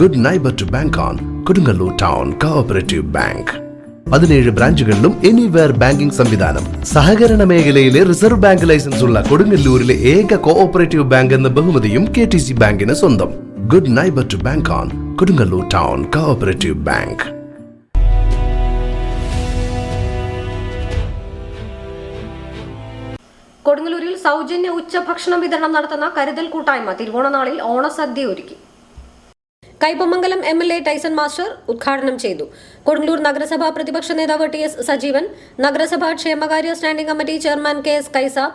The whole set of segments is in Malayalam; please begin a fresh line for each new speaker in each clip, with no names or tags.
Good neighbour to bank on Kodungallur town cooperative bank പതിനേഴ് ബ്രാഞ്ചുകളിലും എനിവെയർ ബാങ്കിംഗ് സംവിധാനം. സഹകരണ മേഖലയിലെ റിസർവ് ബാങ്ക് ലൈസൻസ് ഉള്ള കൊടുങ്ങല്ലൂരിലെ ഏക കോഓപ്പറേറ്റീവ് ബാങ്ക് എന്ന ബഹുമതിയും കെ ടി സി ബാങ്കിന് സ്വന്തം. Good neighbour to bank on Kodungallur town cooperative bank
കൊടുങ്ങല്ലൂരിൽ സൗജന്യ ഉച്ചഭക്ഷണം വിതരണം നടത്തുന്ന കരുതൽ കൂട്ടായ്മ തിരുവോണനാളിൽ ഓണസദ്യ ഒരുക്കി. Kaipamangalam M L A Tyson master ഉദ്ഘാടനം ചെയ്തു. കൊടുങ്ങല്ലൂർ നഗരസഭാ പ്രതിപക്ഷ നേതാവ് ടി എസ് സജീവൻ നഗരസഭാ ക്ഷേമകാര്യ standing committee chairman K S Kaisab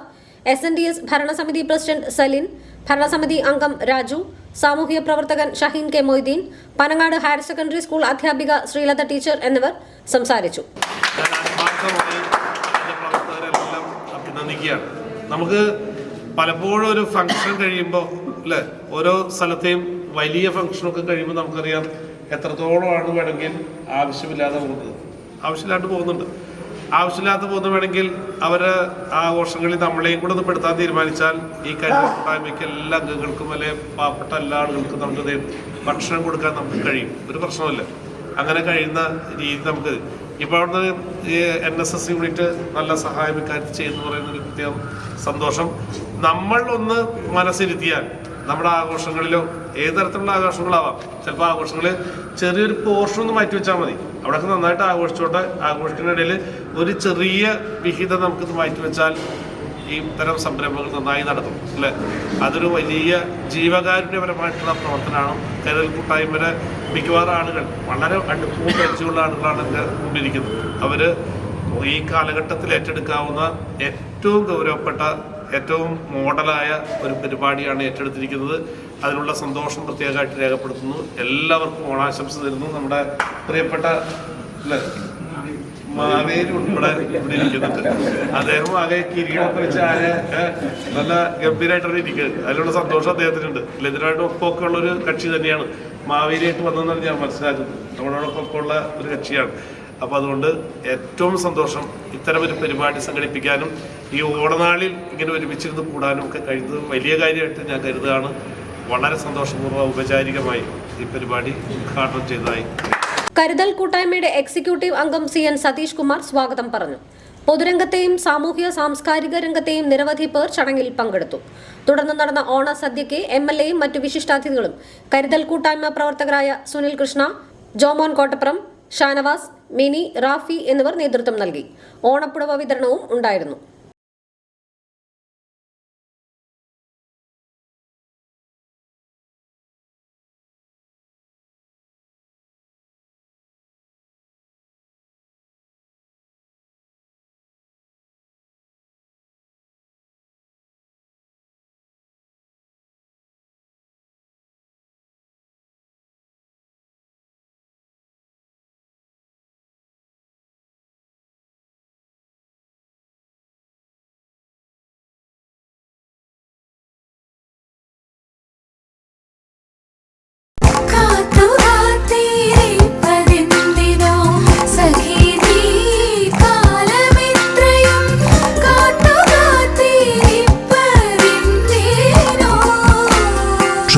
S N D S ഭരണസമിതി പ്രസിഡന്റ് സലിൻ ഭരണസമിതി അംഗം രാജു സാമൂഹ്യ പ്രവർത്തകൻ Shaheen K Moideen Panangad higher secondary school അധ്യാപിക ശ്രീലത ടീച്ചർ എന്നിവർ സംസാരിച്ചു.
നമുക്ക് പലപ്പോഴും ഒരു ഫംഗ്ഷൻ കഴിയുമ്പോൾ അല്ലേ? ഓരോ സ്ഥലത്തെയും വലിയ ഫംഗ്ഷനൊക്കെ കഴിയുമ്പോൾ നമുക്കറിയാം എത്രത്തോളമാണ് വേണമെങ്കിൽ ആവശ്യമില്ലാതെ പോകുന്നത്. ആവശ്യമില്ലാണ്ട് പോകുന്നുണ്ട്. ആവശ്യമില്ലാത്ത പോകുന്ന വേണമെങ്കിൽ അവർ ആഘോഷങ്ങളിൽ നമ്മളെയും കൂടെ ഒന്ന് പെടുത്താൻ തീരുമാനിച്ചാൽ ഈ കഴിഞ്ഞ എല്ലാ അംഗങ്ങൾക്കും അല്ലെ പാവപ്പെട്ട എല്ലാ ആളുകൾക്കും നമുക്ക് ഭക്ഷണം കൊടുക്കാൻ നമുക്ക് കഴിയും. ഒരു പ്രശ്നമല്ല അങ്ങനെ കഴിയുന്ന രീതി നമുക്ക് ഇപ്പോൾ അവിടുന്ന് ഈ എൻ എസ് എസ് യൂണിറ്റ് നല്ല സഹായം ഇക്കാര്യത്തിൽ ചെയ്യുന്നു പറയുന്ന ഒരു പ്രത്യേകം സന്തോഷം. നമ്മൾ ഒന്ന് മനസ്സിരുത്തിയാൽ നമ്മുടെ ആഘോഷങ്ങളിലോ ഏത് തരത്തിലുള്ള ആഘോഷങ്ങളാവാം. ചിലപ്പോൾ ആഘോഷങ്ങളിൽ ചെറിയൊരു പോർഷൻ ഒന്ന് മാറ്റി വെച്ചാൽ മതി. അവിടെയൊക്കെ നന്നായിട്ട് ആഘോഷിച്ചോട്ടെ. ആഘോഷിക്കുന്നതിനിടയിൽ ഒരു ചെറിയ വിഹിതം നമുക്ക് മാറ്റി വെച്ചാൽ ഈ ഇത്തരം സംരംഭങ്ങൾ നന്നായി നടത്തും. അല്ലേ? അതൊരു വലിയ ജീവകാരുണ്യപരമായിട്ടുള്ള പ്രവർത്തനമാണ്. കരുതൽ കൂട്ടായ്മയുടെ മിക്കവാറും ആളുകൾ വളരെ അടുപ്പവും പരിചയമുള്ള ആളുകളാണ് എന്റെ മുമ്പിരിക്കുന്നത് അവർ ഈ കാലഘട്ടത്തിൽ ഏറ്റെടുക്കാവുന്ന ഏറ്റവും ഗൗരവപ്പെട്ട ഏറ്റവും മോഡലായ ഒരു പരിപാടിയാണ് ഏറ്റെടുത്തിരിക്കുന്നത്. അതിനുള്ള സന്തോഷം പ്രത്യേകമായിട്ട് രേഖപ്പെടുത്തുന്നു. എല്ലാവർക്കും ഓണാശംസ തരുന്നു. നമ്മുടെ പ്രിയപ്പെട്ട മാവേലി ഉൾപ്പെടെ ഇവിടെ ഇരിക്കുന്നുണ്ട്. അദ്ദേഹം ആകെ കിരീടമൊക്കെ വെച്ച് ആകെ നല്ല ഗംഭീരമായിട്ടാണ് ഇരിക്കുന്നത്. അതിലുള്ള സന്തോഷം അദ്ദേഹത്തിനുണ്ട്. ലതിരായിട്ട് ഒപ്പമൊക്കെ ഉള്ള ഒരു കക്ഷി തന്നെയാണ്. മാവേലിയായിട്ട് വന്നതെന്നാണ് ഞാൻ മനസ്സിലാക്കുന്നത് നമ്മളോടൊപ്പം ഉള്ള ഒരു കക്ഷിയാണ്. അപ്പോൾ അതുകൊണ്ട് ഏറ്റവും സന്തോഷം ഇത്തരം ഒരു പരിപാടി സംഘടിപ്പിക്കാനും ഈ ഓണനാളിൽ ഇങ്ങനെ ഒരുമിച്ചിരുന്ന് കൂടാനും ഒക്കെ കഴിയുന്നത് വലിയ കാര്യമായിട്ട് ഞാൻ കരുതുകയാണ്. വളരെ സന്തോഷപൂർവം ഔപചാരികമായി ഈ പരിപാടി ഉദ്ഘാടനം ചെയ്തതായി.
കരുതൽ കൂട്ടായ്മയുടെ എക്സിക്യൂട്ടീവ് അംഗം സി എൻ സതീഷ് കുമാർ സ്വാഗതം പറഞ്ഞു. പൊതുരംഗത്തെയും സാമൂഹ്യ സാംസ്കാരിക രംഗത്തെയും നിരവധി പേർ ചടങ്ങിൽ പങ്കെടുത്തു. തുടർന്ന് നടന്ന ഓണസദ്യയ്ക്ക് എം എൽ എയും മറ്റു വിശിഷ്ടാതിഥികളും കരുതൽ കൂട്ടായ്മ പ്രവർത്തകരായ സുനിൽ കൃഷ്ണ ജോമോൻ കോട്ടപ്പുറം ഷാനവാസ് മിനി റാഫി എന്നിവർ നേതൃത്വം നൽകി. ഓണപ്പുടവ വിതരണവും ഉണ്ടായിരുന്നു.